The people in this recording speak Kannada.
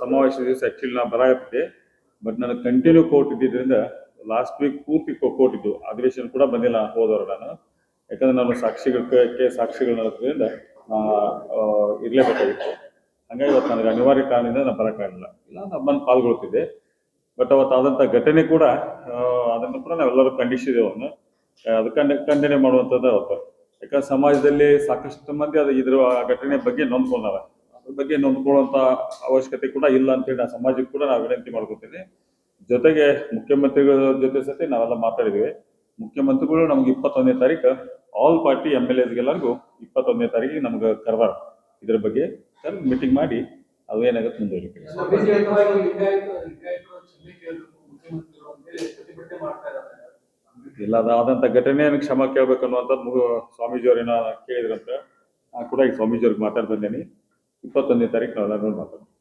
ಸಮಾವೇಶ ದಿವಸ ಆ್ಯಕ್ಚುಲಿ ನಾ ಬರಾಕತ್ತಿದ್ದೆ ಬಟ್ ನನಗೆ ಕಂಟಿನ್ಯೂ ಕೋರ್ಟ್ ಇದ್ದಿದ್ದರಿಂದ ಲಾಸ್ಟ್ ವೀಕ್ ಪೂರ್ತಿ ಕೋರ್ಟ್ ಇದ್ದು. ಅಧಿವೇಶನ ಕೂಡ ಬಂದಿಲ್ಲ ಹೋದವರು ನಾನು. ಯಾಕಂದ್ರೆ ನಾನು ಸಾಕ್ಷಿಗಳಕ್ಕೆ ಸಾಕ್ಷಿಗಳು ನಡೆಸೋದ್ರಿಂದ ಇರಲೇಬೇಕಾಗಿತ್ತು. ಹಂಗಾಗಿ ಇವತ್ತು ನನಗೆ ಅನಿವಾರ್ಯ ಕಾರಣದಿಂದ ನಾನು ಬರೋಕ್ಕಾಗಲಿಲ್ಲ ಇಲ್ಲ ನಾನು ಬಂದು ಪಾಲ್ಗೊಳ್ತಿದ್ದೆ. ಬಟ್ ಅವತ್ತು ಆದಂಥ ಘಟನೆ ಕೂಡ ಅದನ್ನು ಕೂಡ ನಾವೆಲ್ಲರೂ ಖಂಡಿಸಿದ್ದೇವೆ ಅವನು ಅದಕ್ಕೆ ಖಂಡನೆ ಮಾಡುವಂಥದ್ದು ಅವತ್ತು. ಯಾಕಂದ್ರೆ ಸಮಾಜದಲ್ಲಿ ಸಾಕಷ್ಟು ಮಂದಿ ಅದು ಇದ್ರ ಘಟನೆ ಬಗ್ಗೆ ನೊಂದ್ಕೊಂಡಾರ ಅದ್ರ ಬಗ್ಗೆ ನೊಂದ್ಕೊಳ್ಳುವಂತ ಅವಶ್ಯಕತೆ ಕೂಡ ಇಲ್ಲ ಅಂತೇಳಿ ನಾನು ಸಮಾಜಕ್ಕೆ ಕೂಡ ನಾವು ವಿನಂತಿ ಮಾಡ್ಕೊತೀನಿ ಜೊತೆಗೆ ಮುಖ್ಯಮಂತ್ರಿಗಳ ಜೊತೆ ಸತಿ ನಾವೆಲ್ಲ ಮಾತಾಡಿದ್ವಿ. ಮುಖ್ಯಮಂತ್ರಿಗಳು ನಮ್ಗೆ ಇಪ್ಪತ್ತೊಂದನೇ ತಾರೀಕು ಆಲ್ ಪಾರ್ಟಿ ಎಂ ಎಲ್ ಎಸ್ಗೆಲ್ಲರಿಗೂ ಇಪ್ಪತ್ತೊಂದನೇ ತಾರೀಕಿಗೆ ನಮ್ಗೆ ಕರ್ವಾರ. ಇದ್ರ ಬಗ್ಗೆ ಸರ್ ಮೀಟಿಂಗ್ ಮಾಡಿ ಅದು ಏನಾಗುತ್ತೆ ಮುಂದುವರಿಕೆ. ಇಲ್ಲ ನನಗೆ ಅದಾದಂಥ ಘಟನೆಯನ್ನು ಕ್ಷಮ ಕೇಳಬೇಕು ಅನ್ನುವಂಥದ್ದು ಸ್ವಾಮೀಜಿಯವರೇನೋ ಕೇಳಿದ್ರಂತ. ನಾನು ಕೂಡ ಈಗ ಸ್ವಾಮೀಜಿಯವ್ರಿಗೆ ಮಾತಾಡಿ ಬಂದೇನಿ ಇಪ್ಪತ್ತೊಂದನೇ ತಾರೀಕು ನಾವೆಲ್ಲ ನೋಡಿ ಮಾತಾಡ್ತೀವಿ